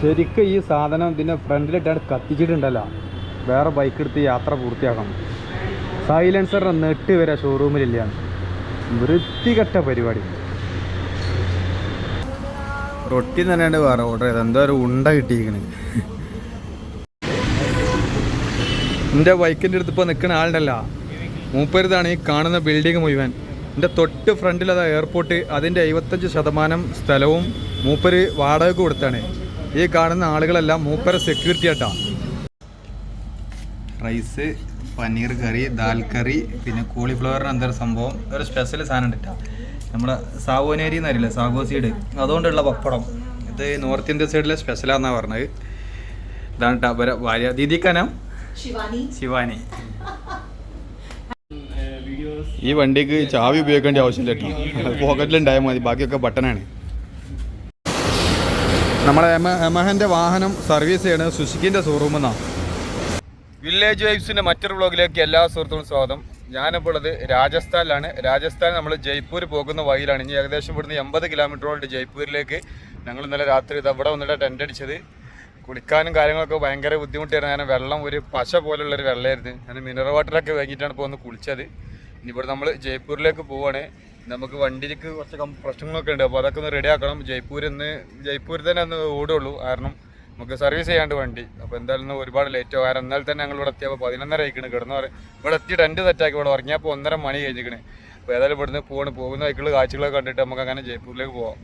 ശരിക്കും ഈ സാധനം ഇതിന്റെ ഫ്രണ്ടിലിട്ടാണ് കത്തിച്ചിട്ടുണ്ടല്ലോ. വേറെ ബൈക്ക് എടുത്ത് യാത്ര പൂർത്തിയാക്കണം. സൈലൻസറിന്റെ നെട്ട് വരെ ഷോറൂമിലില്ല വൃത്തികെട്ട പരിപാടി. റൊട്ടി തന്നെയാണ് വേറെ ഓർഡർ ചെയ്തത്. എന്തോ ഒരു ഉണ്ട കിട്ടിയിരിക്കണ്. എന്റെ ബൈക്കിന്റെ അടുത്ത് ഇപ്പോൾ നിൽക്കുന്ന ആളുണ്ടല്ല. മൂപ്പരുതാണ് ഈ കാണുന്ന ബിൽഡിംഗ് മുഴുവൻ. എന്റെ തൊട്ട് ഫ്രണ്ടിൽ അതാ എയർപോർട്ട് അതിന്റെ എഴുപത്തഞ്ച് ശതമാനം സ്ഥലവും മൂപ്പര് വാടകയ്ക്ക് കൊടുത്താണ്. ഈ കാണുന്ന ആളുകളെല്ലാം മൂപ്പര സെക്യൂരിറ്റി ആയിട്ടാണ് rice paneer curry dal curry പിന്നെ കോളിഫ്ലവറിന് എന്തൊരു സംഭവം? ഒരു സ്പെഷ്യൽ സാധനം ഉണ്ട് ട്ടാ. നമ്മുടെ സാവോനേരി എന്നറിയില്ല സാഗോ സീഡ് അതുകൊണ്ടുള്ള പപ്പടം. ഇത് നോർത്ത് ഇന്ത്യ സൈഡിലെ സ്പെഷ്യലാന്നാണ് പറഞ്ഞത്. ഇതാണ് ട്ടാ. വാര്യ ഭാര്യ. ദീദിക്കാനാ ശിവാനി. ശിവാനി. ഈ വണ്ടിക്ക് ചാവി ഉപയോഗിക്കേണ്ട ആവശ്യമില്ല കേട്ടോ പോക്കറ്റിലുണ്ടായാൽ മതി. ബാക്കിയൊക്കെ ബട്ടനാണ് നമ്മളെ എമ എമഹന്റെ വാഹനം സർവീസ് ചെയ്യണത് സുസുക്കിന്റെ ഷോറൂമിൽ നിന്നാണ് വില്ലേജ് വൈബ്സിന്റെ മറ്റൊരു വ്ളോഗിലേക്ക് എല്ലാ സുഹൃത്തുക്കളും സ്വാഗതം. ഞാനിപ്പോൾ ഉള്ളത് രാജസ്ഥാനിലാണ്. രാജസ്ഥാൻ നമ്മൾ ജയ്പൂർ പോകുന്ന വഴിയിലാണ്. ഇനി ഏകദേശം ഇവിടുന്ന് എൺപത് കിലോമീറ്ററോളം ജയ്പൂരിലേക്ക്. ഞങ്ങൾ ഇന്നലെ രാത്രി ഇത് അവിടെ വന്നിട്ട് ടെന്റ് അടിച്ചത്. കുളിക്കാനും കാര്യങ്ങളൊക്കെ ഭയങ്കര ബുദ്ധിമുട്ടായിരുന്നു. കാരണം വെള്ളം ഒരു പശ പോലുള്ളൊരു വെള്ളമായിരുന്നു ഞാൻ മിനറൽ വാട്ടറൊക്കെ വാങ്ങിയിട്ടാണ് ഇപ്പോൾ ഒന്ന് കുളിച്ചത്. ഇനി ഇവിടെ നമ്മൾ ജയ്പൂരിലേക്ക് പോവുകയാണ് നമുക്ക് വണ്ടിക്ക് കുറച്ച് പ്രശ്നങ്ങളൊക്കെ ഉണ്ട്. അപ്പോൾ അതൊക്കെ ഒന്ന് റെഡി ആക്കണം. ജയ്പൂരിൽ നിന്ന് ജയ്പൂരിൽ തന്നെ ഒന്ന് ഓടുള്ളൂ. കാരണം നമുക്ക് സർവീസ് ചെയ്യാണ്ട് വണ്ടി. അപ്പോൾ എന്തായാലും ഒരുപാട് ലേറ്റ് ആവും. കാരണം എന്നാൽ തന്നെ ഞങ്ങൾ ഇവിടെ എത്തിയപ്പോൾ പതിനൊന്നര ആയിക്കണ്. കിടന്നു ഇവിടെ എത്തി രണ്ട് തെറ്റാക്കി ഇവിടെ ഉറങ്ങിയപ്പോൾ ഒന്നര മണി കഴിഞ്ഞിക്കണ്. അപ്പോൾ ഏതായാലും ഇവിടുന്ന് പോകണം പോകുന്ന വൈക്കുള്ള കാഴ്ചകളൊക്കെ കണ്ടിട്ട് നമുക്ക് അങ്ങനെ ജയ്പൂരിലേക്ക് പോവാം.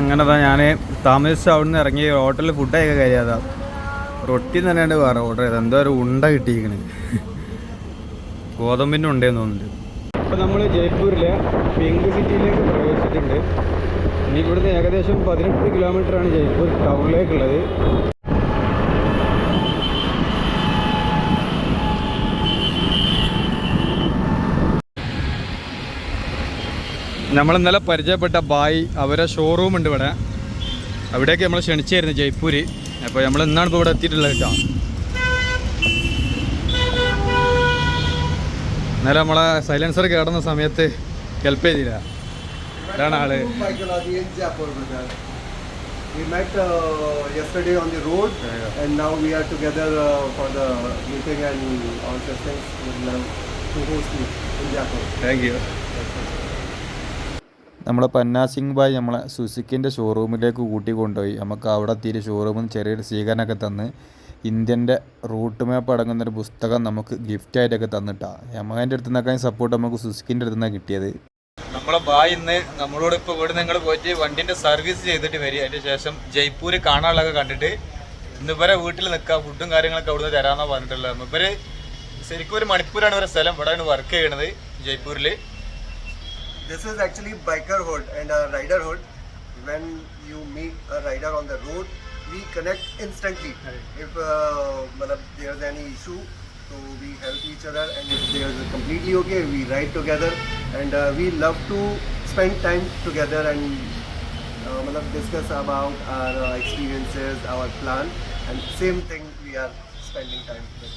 അങ്ങനെ തന്നെ ഞാൻ താമസിച്ച് അവിടെ നിന്ന് ഇറങ്ങി ഹോട്ടലിൽ ഫുഡൊക്കെ കഴിയാതാ. റൊട്ടി തന്നെയാണ് വേറെ ഓർഡർ ചെയ്തത്. എന്തോ ഒരു ഉണ്ട കിട്ടിയിരിക്കണ്. ഗോതമ്പിന്റെ ഉണ്ടെന്ന് തോന്നുന്നുണ്ട്. ഇപ്പം നമ്മൾ ജയ്പൂരിലെ പിങ്ക് സിറ്റിയിലേക്ക് പ്രവേശിച്ചിട്ടുണ്ട്. ഇനി ഇവിടുന്ന് ഏകദേശം പതിനെട്ട് കിലോമീറ്ററാണ് ജയ്പൂർ ടൗണിലേക്കുള്ളത്. നമ്മൾ ഇന്നലെ പരിചയപ്പെട്ട ബായ് അവരെ ഷോറൂം ഉണ്ട് ഇവിടെ. അവിടേക്ക് നമ്മൾ ക്ഷണിച്ചായിരുന്നു ജയ്പൂര്. അപ്പോൾ നമ്മൾ ഇന്നാണ് ഇപ്പോൾ ഇവിടെ എത്തിയിട്ടുള്ളത് കേട്ടോ. ഇന്നലെ നമ്മളെ സൈലൻസർ കേടുന്ന സമയത്ത് ഹെൽപ്പ് ചെയ്തില്ല ഇതാണ് ആൾ. We met uh, yesterday on the road, Yeah. and now we are together uh, for the meeting and all such things. To host me in Jaipur. Thank you. നമ്മളെ പന്നാ സിംഗ് ഭായ് നമ്മളെ സുസുക്കിന്റെ ഷോറൂമിലേക്ക് കൂട്ടി കൊണ്ടുപോയി നമുക്ക് അവിടെ തിരി ഷോറൂമിൽ ചെറിയൊരു സ്വീകരണമൊക്കെ തന്ന് ഇന്ത്യന്റെ റൂട്ട് മാപ്പ് അടങ്ങുന്ന ഒരു പുസ്തകം നമുക്ക് ഗിഫ്റ്റായിട്ടൊക്കെ തന്നിട്ടാണ് യമഹന്റെ അടുത്ത് നിന്നൊക്കെ സപ്പോർട്ട് നമുക്ക് സുസുക്കിന്റെ അടുത്ത് നിന്നാണ് കിട്ടിയത്. നമ്മളെ ബായ് ഇന്ന് നമ്മളോട് ഇപ്പോൾ ഇവിടെ നിങ്ങൾ പോയിട്ട് വണ്ടിന്റെ സർവീസ് ചെയ്തിട്ട് വരിക. അതിന്റെ ശേഷം ജയ്പൂർ കാണാനുള്ളതൊക്കെ കണ്ടിട്ട് ഇന്ന് ഇവരെ വീട്ടിൽ നിൽക്കുക ഫുഡും കാര്യങ്ങളൊക്കെ അവിടുന്ന് തരാമെന്നാണ് പറഞ്ഞിട്ടുള്ളത്. ഇവർ ശരിക്കും ഒരു മണിപ്പൂരാണ് ഇവരെ സ്ഥലം. ഇവിടെയാണ് വർക്ക് ചെയ്യണത് ജയ്പൂരിൽ this is actually biker hood and a rider when When you meet a rider on the road, we connect instantly. If uh, there there's any issue, so we help each other, and if there's completely okay, we ride together, and uh, we love to spend time together and uh, matlab, discuss about our uh, experiences, our plan, and same thing we are spending time with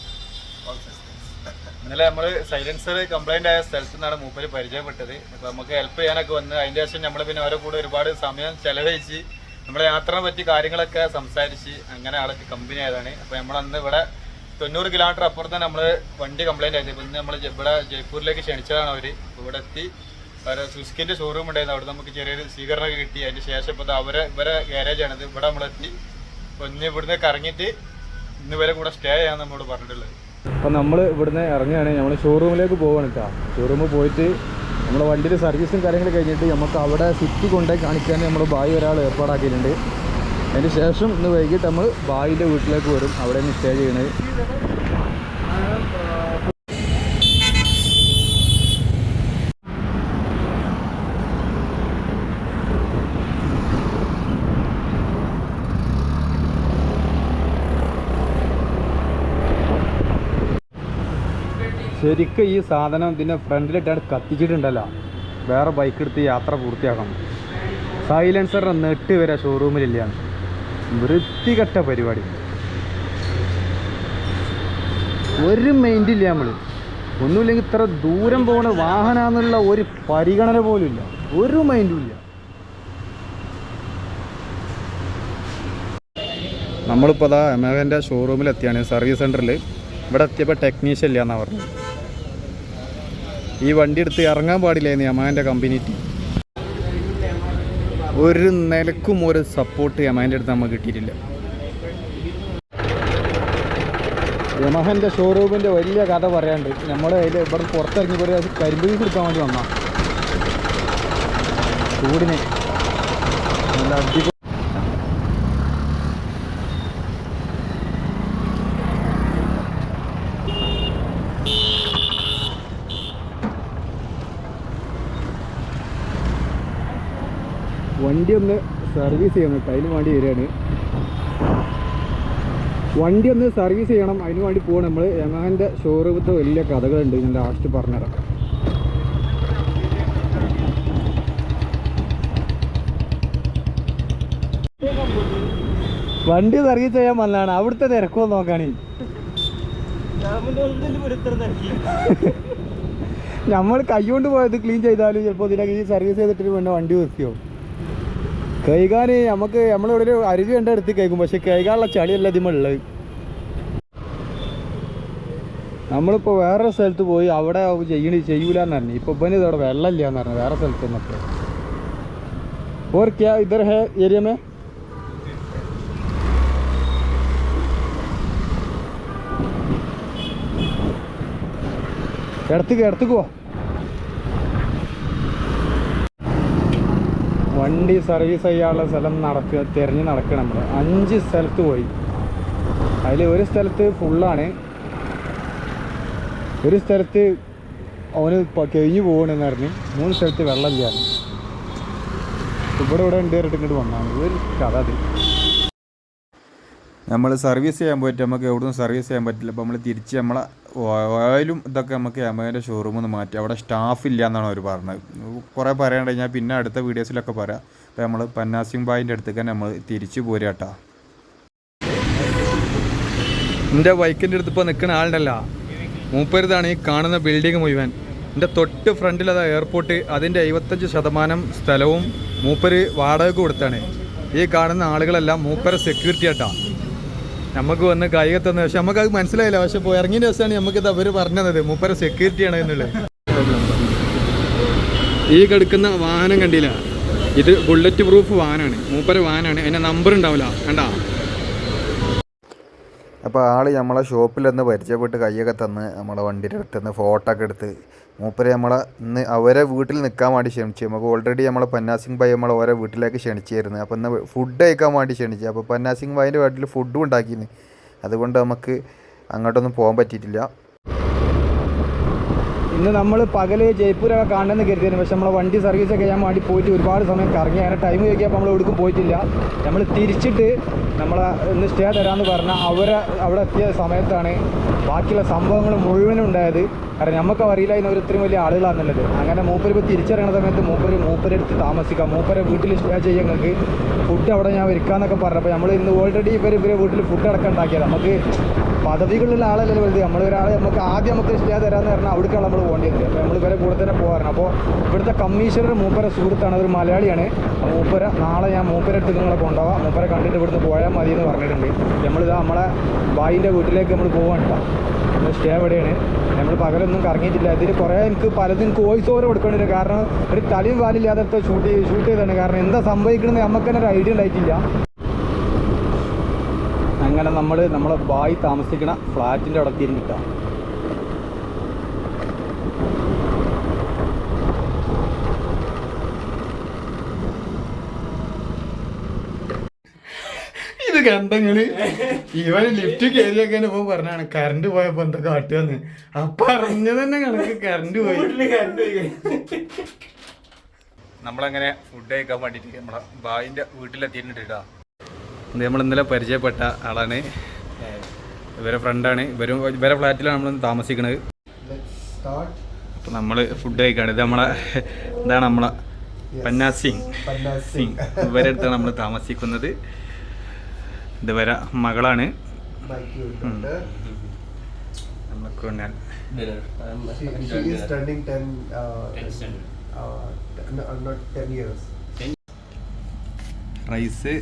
all. ഇന്നലെ നമ്മൾ silencer complaint ആയ സ്ഥലത്തു നിന്നാണ് മൂപ്പര് പരിചയപ്പെട്ടത് അപ്പോൾ നമുക്ക് help ചെയ്യാനൊക്കെ വന്ന് അതിന്റെ ശേഷം നമ്മൾ പിന്നെ അവരെ കൂടെ ഒരുപാട് സമയം ചെലവഴിച്ച് നമ്മുടെ യാത്രയെ പറ്റി കാര്യങ്ങളൊക്കെ സംസാരിച്ച് അങ്ങനെ ആളൊക്കെ കമ്പനി ആയതാണ്. അപ്പൊ നമ്മളന്ന് ഇവിടെ തൊണ്ണൂറ് കിലോമീറ്റർ അപ്പുറത്താണ് നമ്മൾ വണ്ടി കംപ്ലൈന്റ് ആയത്. പിന്നെ നമ്മൾ ഇവിടെ ജയ്പൂരിലേക്ക് ക്ഷണിച്ചതാണ് അപ്പൊ ഇവിടെ എത്തി. അവരെ സുസ്കിന്റെ ഷോറൂം ഉണ്ടായിരുന്നു. അവിടെ നമുക്ക് ചെറിയൊരു സ്വീകരണമൊക്കെ കിട്ടി. അതിന് ശേഷം ഇപ്പോൾ അവരെ ഇവരെ ഗാരേജ് ആണിത് ഇവിടെ നമ്മളെത്തി ഒന്ന് ഇവിടുന്ന് കറങ്ങിയിട്ട് ഇന്ന് വരെ കൂടെ സ്റ്റേ ചെയ്യാൻ നമ്മളോട് പറഞ്ഞിട്ടുള്ളത്. അപ്പം നമ്മൾ ഇവിടുന്ന് ഇറങ്ങുകയാണെങ്കിൽ നമ്മൾ ഷോറൂമിലേക്ക് പോവുകയാണ് കേട്ടോ ഷോറൂമിൽ പോയിട്ട് നമ്മുടെ വണ്ടിയുടെ സർവീസും കാര്യങ്ങളും കഴിഞ്ഞിട്ട് നമുക്ക് അവിടെ സിറ്റി കൊണ്ടുപോയി കാണിക്കാൻ നമ്മൾ ബായി ഒരാൾ ഏർപ്പാടാക്കിയിട്ടുണ്ട്. അതിന് ശേഷം ഇന്ന് വൈകിട്ട് നമ്മൾ ബായിന്റെ വീട്ടിലേക്ക് വരും. അവിടെ നിന്ന് സ്റ്റേ ചെയ്യണത്. ശരിക്കും ഈ സാധനം ഇതിന്റെ ഫ്രണ്ടിലിട്ടാണ് കത്തിച്ചിട്ടുണ്ടല്ലോ. വേറെ ബൈക്ക് എടുത്ത് യാത്ര പൂർത്തിയാക്കണം. സൈലൻസറിന്റെ നെട്ട് വരെ ഷോറൂമിലില്ലാണ് വൃത്തികെട്ട പരിപാടി. ഒരു മൈൻഡ് ഇല്ല നമ്മൾ ഒന്നുമില്ലെങ്കിൽ ഇത്ര ദൂരം പോണ വാഹനമെന്നുള്ള ഒരു പരിഗണന പോലും ഇല്ല ഒരു മൈൻഡും ഇല്ല. നമ്മളിപ്പോൾ അതാ എമേഗന്റെ ഷോറൂമിലെത്തിയാണ് സർവീസ് സെന്ററിൽ ഇവിടെ എത്തിയപ്പോൾ ടെക്നീഷ്യൻ ഇല്ല എന്നാണ് പറഞ്ഞത്. ഈ വണ്ടി എടുത്ത് ഇറങ്ങാൻ പാടില്ലായിരുന്നു യമാന്റെ കമ്പനിക്ക് ഒരു നിലക്കും ഒരു സപ്പോർട്ട് യമാന്റെ അടുത്ത് നമുക്ക് കിട്ടിയിട്ടില്ല. യമഹന്റെ ഷോറൂമിന്റെ വലിയ കഥ പറയാണ്ട് നമ്മൾ അതിൽ ഇവിടെ പുറത്തിറങ്ങി പോയി അത് കരിമ്പ് കൊടുക്കാൻ വേണ്ടി വന്നാ ചൂടിന്. നല്ല അടിപൊളി വണ്ടി ഒന്ന് സർവീസ് ചെയ്യണം. കേട്ടോ അതിന് വേണ്ടി വരികയാണ്. വണ്ടി ഒന്ന് സർവീസ് ചെയ്യണം. അതിന് വേണ്ടി പോകണം നമ്മൾ യമഹന്റെ ഷോറൂമത്തെ വലിയ കഥകളുണ്ട്. ഞാൻ ലാസ്റ്റ് പറഞ്ഞുതരാം. വണ്ടി സർവീസ് ചെയ്യാൻ വന്നതാണ്. അവിടുത്തെ തിരക്കോ നോക്കാണ്. നമ്മൾ കൈകൊണ്ട് പോയത് ക്ലീൻ ചെയ്താലും ചിലപ്പോൾ ഇതിനൊക്കെ ഈ സർവീസ് ചെയ്തിട്ട് വേണ്ട വണ്ടി നിർത്തിയോ? കൈകാൻ നമുക്ക് നമ്മളിവിടെ ഒരു അരുവി കണ്ട എടുത്ത് കഴിക്കും പക്ഷെ കൈകാനുള്ള ചളിയല്ല ഇതിമുള്ളത് നമ്മളിപ്പോൾ വേറെ സ്ഥലത്ത് പോയി അവിടെ ചെയ്യണ ചെയ്യൂലെന്ന് പറഞ്ഞു ഇപ്പൊ ഇവന് ഇതവിടെ വെള്ളമില്ല എന്ന് പറഞ്ഞു വേറെ സ്ഥലത്ത് നിന്നൊക്കെ और क्या इधर है एरिया में ഇടത്തേക്ക് ഇടത്തേക്ക് പോ വണ്ടി സർവീസ് ചെയ്യാനുള്ള സ്ഥലം നടക്കുക തിരഞ്ഞ് നടക്കണം നമ്മൾ അഞ്ച് സ്ഥലത്ത് പോയി. അതിൽ ഒരു സ്ഥലത്ത് ഫുള്ളാണ് ഒരു സ്ഥലത്ത് അവന് കഴിഞ്ഞു പോകണമെന്ന് പറഞ്ഞു മൂന്ന് സ്ഥലത്ത് വെള്ളമില്ലായിരുന്നു ഇവിടെ ഇവിടെ ഉണ്ട് പറഞ്ഞിട്ട് ഇങ്ങോട്ട് വന്നാണ് ഒരു കഥ അത്. നമ്മൾ സർവീസ് ചെയ്യാൻ പോയിട്ട് നമുക്ക് എവിടുന്ന് സർവീസ് ചെയ്യാൻ പറ്റില്ല. അപ്പോൾ നമ്മൾ തിരിച്ച് നമ്മളെ ഓയിലും ഇതൊക്കെ നമുക്ക് അമ്മേന്റെ ഷോറൂമിൽ നിന്ന് മാറ്റി. അവിടെ സ്റ്റാഫ് ഇല്ല എന്നാണ് അവർ പറഞ്ഞത്. കുറേ പറയാണ്ട് ഞാൻ പിന്നെ അടുത്ത വീഡിയോസിലൊക്കെ പറയാം. അപ്പോൾ നമ്മൾ പന്നാസിംഗ് ബായിന്റെ അടുത്തേക്ക് തന്നെ നമ്മൾ തിരിച്ചു കേട്ടോ എന്റെ ബൈക്കിന്റെ അടുത്ത് ഇപ്പോൾ നിൽക്കുന്ന ആളുണ്ടല്ല. മൂപ്പരുതാണ് ഈ കാണുന്ന ബിൽഡിംഗ് മുഴുവൻ. എന്റെ തൊട്ട് ഫ്രണ്ടിൽ അതാ എയർപോർട്ട് അതിന്റെ എഴുപത്തഞ്ച് ശതമാനം സ്ഥലവും മൂപ്പര് വാടകയ്ക്ക് കൊടുത്താണ്. ഈ കാണുന്ന ആളുകളെല്ലാം മൂപ്പര സെക്യൂരിറ്റി ആട്ടാ. നമുക്ക് വന്ന് കൈക തന്ന പക്ഷെ നമുക്ക് അത് മനസ്സിലായില്ല. പക്ഷെ ഇപ്പോൾ ഇറങ്ങിയ ദിവസമാണ് നമുക്കിത് അവർ പറഞ്ഞത്. മൂപ്പര സെക്യൂരിറ്റിയാണ് എന്നുള്ളത്. ഈ കിടക്കുന്ന വാഹനം കണ്ടില്ല. ഇത് ബുള്ളറ്റ് പ്രൂഫ് വാഹനമാണ്. മൂപ്പര വാഹനമാണ്. അതിന്റെ നമ്പർ ഉണ്ടാവില്ല. കണ്ടാ? അപ്പോൾ ആൾ നമ്മളെ ഷോപ്പിൽ നിന്ന് പരിചയപ്പെട്ട് കൈയൊക്കെ തന്ന് നമ്മളെ വണ്ടിയുടെ അടുത്ത് നിന്ന് ഫോട്ടോ ഒക്കെ എടുത്ത് മൂപ്പര് നമ്മളെ ഇന്ന് അവരെ വീട്ടിൽ നിൽക്കാൻ വേണ്ടി ക്ഷണിച്ചു. നമുക്ക് ഓൾറെഡി നമ്മളെ പന്നാസിംഗ് ഭായി നമ്മളെ ഓരോ വീട്ടിലേക്ക് ക്ഷണിച്ചായിരുന്നു. അപ്പോൾ ഇന്ന് ഫുഡ് കഴിക്കാൻ വേണ്ടി ക്ഷണിച്ചു. അപ്പോൾ പന്നാസിംഗ് ഭായിന്റെ വീട്ടിൽ ഫുഡും ഉണ്ടാക്കിയിരുന്നു അതുകൊണ്ട് നമുക്ക് അങ്ങോട്ടൊന്നും പോകാൻ പറ്റിയിട്ടില്ല. ഇന്ന് നമ്മൾ പകൽ ജയ്പൂരൊക്കെ കാണണമെന്ന് കരുതിയിരുന്നു. പക്ഷെ നമ്മളെ വണ്ടി സർവീസ് ഒക്കെ ചെയ്യാൻ വേണ്ടി പോയിട്ട് ഒരുപാട് സമയം കറങ്ങി. അങ്ങനെ ടൈം ചോദിക്കാൻ നമ്മൾ എവിടേക്കും പോയിട്ടില്ല. നമ്മൾ തിരിച്ചിട്ട് നമ്മളെ ഇന്ന് സ്റ്റേ തരാമെന്ന് പറഞ്ഞാൽ അവരെ അവിടെ എത്തിയ സമയത്താണ് ബാക്കിയുള്ള സംഭവങ്ങൾ മുഴുവനും ഉണ്ടായത്. കാരണം നമുക്ക് അറിയില്ല ഇന്ന് ഒരിത്രയും വലിയ ആളുകളാണെന്നുള്ളത് അങ്ങനെ മൂപ്പര് ഇപ്പോൾ തിരിച്ചിറങ്ങുന്ന സമയത്ത് മൂപ്പര് മൂപ്പരെടുത്ത് താമസിക്കാം. മൂപ്പരെ വീട്ടിൽ സ്റ്റേ ചെയ്യാൻ ഞങ്ങൾക്ക് ഫുഡ് അവിടെ ഞാൻ ഒരുക്കാന്നൊക്കെ പറഞ്ഞപ്പോൾ നമ്മൾ ഇന്ന് ഓൾറെഡി ഇവർ ഇവരെ വീട്ടിൽ ഫുഡ് അടക്കം ഉണ്ടാക്കിയത്. നമുക്ക് പദവികളുള്ള ആളല്ലല്ലോ വലുത്. നമ്മൾ ഒരാളെ നമുക്ക് ആദ്യം നമുക്ക് സ്റ്റേ തരാമെന്ന് പറഞ്ഞാൽ അവിടേക്കാണ് നമ്മൾ പോകേണ്ടത്. അപ്പോൾ നമ്മൾ ഇവരെ കൂടെ തന്നെ പോകാറുണ്ട് അപ്പോൾ ഇവിടുത്തെ കമ്മീഷണർ മൂപ്പര സുഹൃത്താണ്. അതൊരു മലയാളിയാണ്. മൂപ്പര നാളെ ഞാൻ മൂപ്പര അടുത്ത് നിങ്ങളെ കൊണ്ടുപോകാം മൂപ്പരെ കണ്ടിട്ട് ഇവിടുന്ന് പോയാൽ മതി എന്ന് പറഞ്ഞിട്ടുണ്ട്. നമ്മളിത് നമ്മളെ ബായിന്റെ വീട്ടിലേക്ക് നമ്മൾ പോകാൻ നമ്മൾ സ്റ്റേ എവിടെയാണ് നമ്മൾ പകലൊന്നും കറങ്ങിയിട്ടില്ല. ഇതിൽ കുറേ എനിക്ക് പലതും എനിക്ക് വോയിസ് ഓവർ കൊടുക്കേണ്ടി കാരണം ഒരു തലയും വാലില്ലാത്ത ഷൂട്ട് ഷൂട്ട് ചെയ്താണ് കാരണം എന്താ സംഭവിക്കണമെന്ന് നമുക്ക് തന്നെ ഒരു ഐഡിയ ഉണ്ടായിട്ടില്ല. അങ്ങനെ നമ്മൾ നമ്മളെ ബായി താമസിക്കുന്ന ഫ്ലാറ്റിന്റെ അവിടെ തിരിഞ്ഞിട്ടാണ് ഇത് ഇവൻ ലിഫ്റ്റ് കയറിയൊക്കെ ഇപ്പൊ പറഞ്ഞാണ് കറണ്ട് പോയപ്പോ എന്താ കാട്ടുകന്ന്. അപ്പൊ അറിഞ്ഞ തന്നെ കണക്ക് കറണ്ട് പോയി. നമ്മളങ്ങനെ ഫുഡ് കഴിക്കാൻ വേണ്ടിട്ട് നമ്മളെ ബായിന്റെ വീട്ടിലെത്തിയിട്ടാ നമ്മൾ ഇന്നലെ പരിചയപ്പെട്ട ആളാണ്. ഇവരെ ഫ്രണ്ടാണ് ഇവരും ഇവരെ ഫ്ലാറ്റിലാണ് നമ്മൾ താമസിക്കുന്നത് അപ്പം നമ്മൾ ഫുഡ് കഴിക്കാണ്. ഇത് നമ്മളെ ഇതാണ് നമ്മളെ പന്നാ സിംഗ് സിംഗ് ഇവരെ അടുത്താണ് നമ്മൾ താമസിക്കുന്നത്. ഇത് വരെ മകളാണ്. She, she is turning 10, uh, uh, no, uh, not 10 years. Rice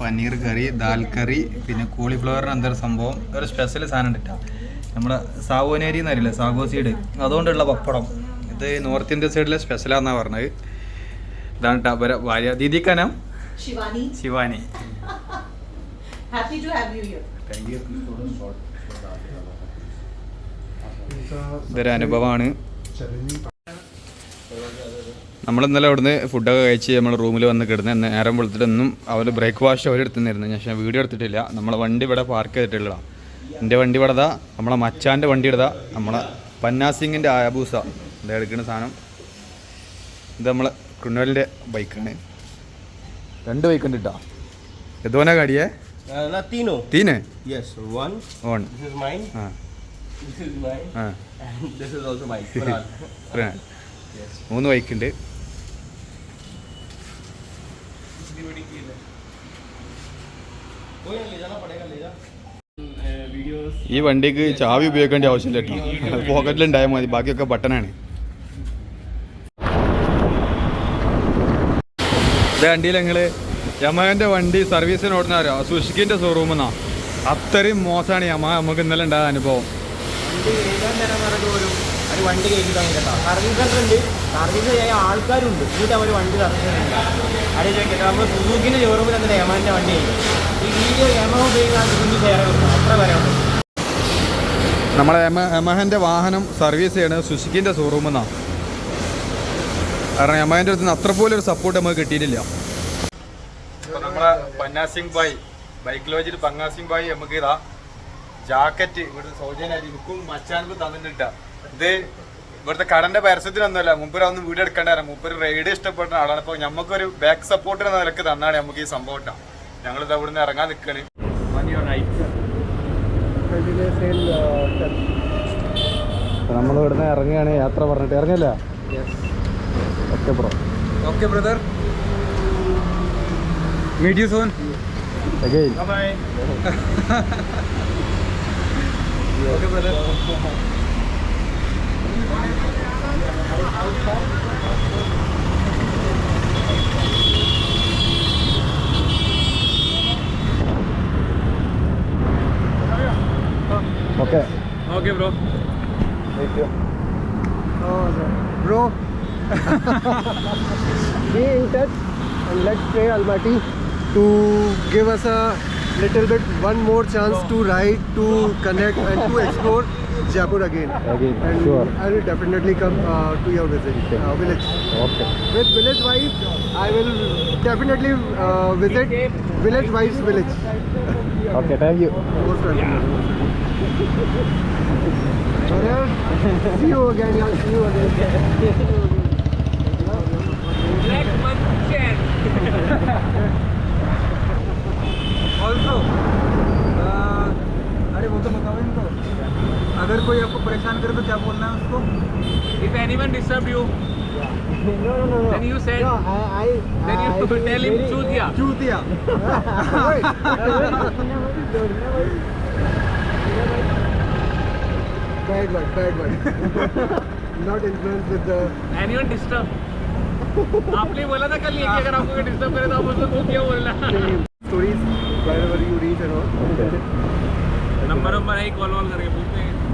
paneer curry dal curry പിന്നെ കോളിഫ്ലവറിന് എന്തൊരു സംഭവം? ഒരു സ്പെഷ്യൽ സാധനം ഉണ്ടാ നമ്മുടെ സാവോനേരി എന്നറിയില്ല? സാഗോ സീഡ് അതുകൊണ്ടുള്ള പപ്പടം. ഇത് നോർത്ത് ഇന്ത്യൻ സൈഡിലെ സ്പെഷ്യലാന്നാണ് പറഞ്ഞത്. ഇതാണ് കേട്ടോ അവരെ ഭാര്യ ദീദിക്കാനാ Shivani, Shivani. happy to have you here. ഇതൊരു അനുഭവമാണ് നമ്മൾ ഇന്നലെ അവിടുന്ന് ഫുഡൊക്കെ കഴിച്ച് നമ്മൾ റൂമിൽ വന്ന് കിടന്ന് നേരം വെളുത്തിട്ടൊന്നും അവർ ബ്രേക്ക്ഫാസ്റ്റ് അവർ എടുത്തുനിന്നിരുന്നു ഞാൻ വീഡിയോ എടുത്തിട്ടില്ല. നമ്മളെ വണ്ടി ഇവിടെ പാർക്ക് ചെയ്തിട്ടുള്ള എന്റെ വണ്ടി ഇവിടെ ഇതാ. നമ്മളെ മച്ചാന്റെ വണ്ടി ഇടതാ നമ്മളെ പന്നാസിങ്ങിന്റെ ആയാബൂസ. ഇതാ എടുക്കുന്ന സാധനം. ഇത് നമ്മളെ കുണ്ണലിന്റെ ബൈക്കാണ് രണ്ട് ബൈക്ക് ഉണ്ട് കേട്ടോ എന്തോനാ കാടിയേ? മൂന്ന് ബൈക്കുണ്ട് തീന്. ഓൺ. ആ. മൂന്ന് ഇത്രയാണ്. മൂന്ന് ബൈക്കുണ്ട് कोई नहीं ले जाना पड़ेगा ले जा वीडियोस ഈ വണ്ടിക്ക് ചാവി ഉപയോഗിക്കേണ്ട ആവശ്യമില്ല കേട്ടോ പോക്കറ്റിൽ ഉണ്ടായാൽ മതി ബാക്കിയൊക്കെ ബട്ടനാണ് ഇതേ വണ്ടിയിൽ ഞങ്ങൾ യമഹൻ്റെ വണ്ടി സർവീസിന് ഓടുന്ന അറിയാം സുഷിക്കിൻ്റെ ഷോറൂമിൽ നിന്നാണ് അത്രയും മോശമാണ് യമഹ നമുക്ക് ഇന്നലെ ഉണ്ടായ അനുഭവം അവർ വണ്ടി കയറ്റിട്ടാണ് കേട്ടോ. സർവീസ് സെന്റർ ഉണ്ട്. സർവീസ് ചെയ്യാൻ ആൾക്കാരുണ്ട്. എന്നിട്ട് അവർ വണ്ടി സർവീസ് അവിടെ ചോദിക്കട്ടെ? നമ്മൾ സുസൂക്കിന്റെ ഷോറൂമിൽ എന്നിട്ട് വണ്ടി ഈ വീഡിയോ യമ ഉപയോഗിക്കുന്ന ഷെയർ കൊടുക്കും അത്ര വരെ ഉണ്ട് നമ്മളെ യമ യമഹന്റെ വാഹനം സർവീസ് ചെയ്യണത് സുസുക്കിന്റെ ഷോറൂമിൽ നിന്നാണ് കാരണം എമഹന്റെ അടുത്ത് നിന്ന് അത്ര പോലും ഒരു സപ്പോർട്ട് നമുക്ക് കിട്ടിയിട്ടില്ല. നമ്മളെ പന്നാസിംഗ് ബായ് ബൈക്ക് ലോജിൽ പന്നാസിംഗ് ബായ് നമുക്ക് ഇതാ ജാക്കറ്റ് ഇവിടുത്തെ സൗജന്യമായിട്ട് എനിക്കും മച്ചാനും തന്നിട്ടാ ഇത് ഇവിടുത്തെ കടന്റെ പരസ്യത്തിനൊന്നുമല്ല. മുമ്പ് ഒന്ന് വീട് എടുക്കേണ്ടായിരുന്നു മുമ്പ് റൈഡ് ഇഷ്ടപ്പെട്ട ആളാണ്. അപ്പോൾ നമുക്കൊരു ബാക്ക് സപ്പോർട്ടിന് നിലയ്ക്ക് തന്നാണ് നമുക്ക് ഈ സംഭവം ഞങ്ങളിത് അവിടുന്ന് ഇറങ്ങാൻ നിൽക്കണ് നമ്മൾ ഇവിടുന്ന് ഇറങ്ങുകയാണ്. യാത്ര പറഞ്ഞിട്ട് ഇറങ്ങില്ല okay bro okay brother meet you soon again bye okay brother okay okay bro Bro, be in touch and let's pray Almaty to give us a little bit one more chance to ride, to connect and to explore Jaipur again. Again, and sure. I will definitely come uh, to your visit, okay. uh, village. Okay. With village wise, I will definitely uh, visit village wise village. okay, thank you. Most welcome. See you again, yeah, see you again. Black also, uh, are you going to अगर कोई आपको परेशान करे तो क्या बोलना है उसको? इफ़ एनीवन डिस्टर्ब यू आपने बोला था कल ये कि अगर आपको डिस्टर्ब करे तो आप बोलते क्या बोलना? नंबर नंबर है कॉल वॉल करके पूछते हैं।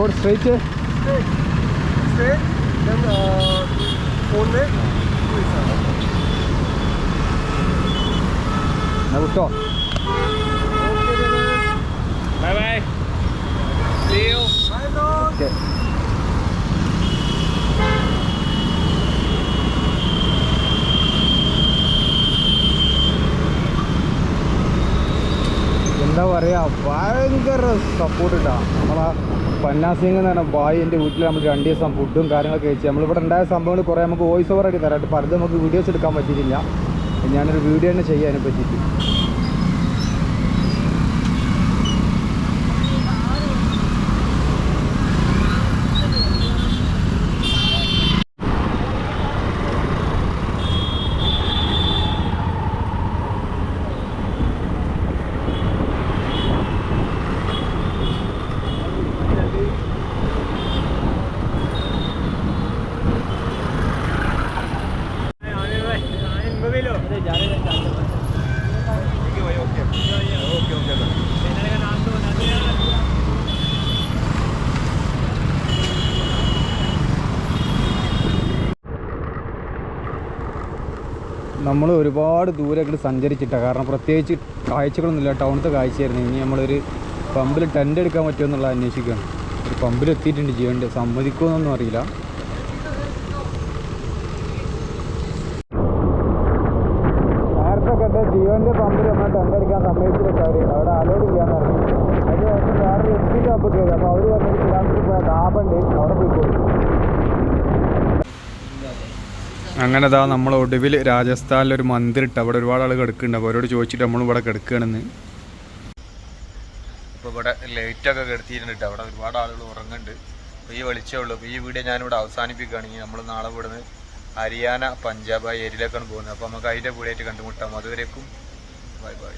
रोड रोड स्ट्रेट है Straight, then uh, phone में. ना उसको bye bye see you okay എന്താ പറയുക ഭയങ്കര സപ്പോർട്ട് ഇട്ടാണ് നമ്മളാ പന്നാസിംഗ് എന്ന് പറഞ്ഞാൽ ബായി എന്റെ വീട്ടിൽ നമ്മൾ രണ്ട് ദിവസം ഫുഡും കാര്യങ്ങളൊക്കെ വെച്ച് നമ്മളിവിടെ ഉണ്ടായ സംഭവങ്ങൾ കുറേ നമുക്ക് വോയിസ് ഓവർ ആയിട്ട് തരാം. പലതും നമുക്ക് വീഡിയോസ് എടുക്കാൻ പറ്റിയിട്ടില്ല. ഞാനൊരു വീഡിയോ തന്നെ ചെയ്യാൻ പറ്റിയിട്ട് നമ്മൾ ഒരുപാട് ദൂരമൊക്കെ സഞ്ചരിച്ചിട്ടാണ് കാരണം പ്രത്യേകിച്ച് കാഴ്ചകളൊന്നുമില്ല. ടൗണത്തെ കാഴ്ചയായിരുന്നു. ഇനി നമ്മളൊരു പമ്പിൽ ടെന്റ് എടുക്കാൻ പറ്റുമെന്നുള്ളത് അന്വേഷിക്കുകയാണ്. ഒരു പമ്പിൽ എത്തിയിട്ടുണ്ട്. ജീവന്റെ സമ്മതിക്കുമെന്നൊന്നും അറിയില്ല. ജീവന്റെ പമ്പിൽ നമ്മൾ ടെന്റ് എടുക്കാൻ സമ്മതിച്ചിട്ട് അവർ അവിടെ അലോഡ് ചെയ്യാന്ന് പറഞ്ഞു. അതിന് ശേഷം വേറൊരു എസ് പി കയറി അപ്പോൾ അവർ പറഞ്ഞൊരു കിലോമീറ്റർ പോയ ഡാബുണ്ട് അവിടെ പോയിക്കോളൂ അങ്ങനെ ദാ നമ്മൾ ഒടുവിൽ രാജസ്ഥാനിൽ ഒരു മന്ദിരിട്ട് അവിടെ ഒരുപാട് ആൾ കിടക്കുന്നുണ്ട്. അപ്പോൾ അവരോട് ചോദിച്ചിട്ട് നമ്മൾ ഇവിടെ കിടക്കുകയാണെന്ന്. ഇപ്പോൾ ഇവിടെ ലൈറ്റൊക്കെ കിടത്തിയിട്ടുണ്ട്. അവിടെ ഒരുപാട് ആളുകൾ ഉറങ്ങുന്നുണ്ട്. അപ്പോൾ ഈ വെളിച്ചമുള്ളൂ അപ്പോൾ ഈ വീഡിയോ ഞാനിവിടെ അവസാനിപ്പിക്കുകയാണെങ്കിൽ നമ്മൾ നാളെ ഇവിടുന്ന് ഹരിയാന പഞ്ചാബ് ആ ഏരിയയിലേക്കാണ് പോകുന്നത്. അപ്പോൾ നമുക്ക് അതിന്റെ കൂടെയായിട്ട് കണ്ടുമുട്ടാം. അതുവരേക്കും. Bye bye.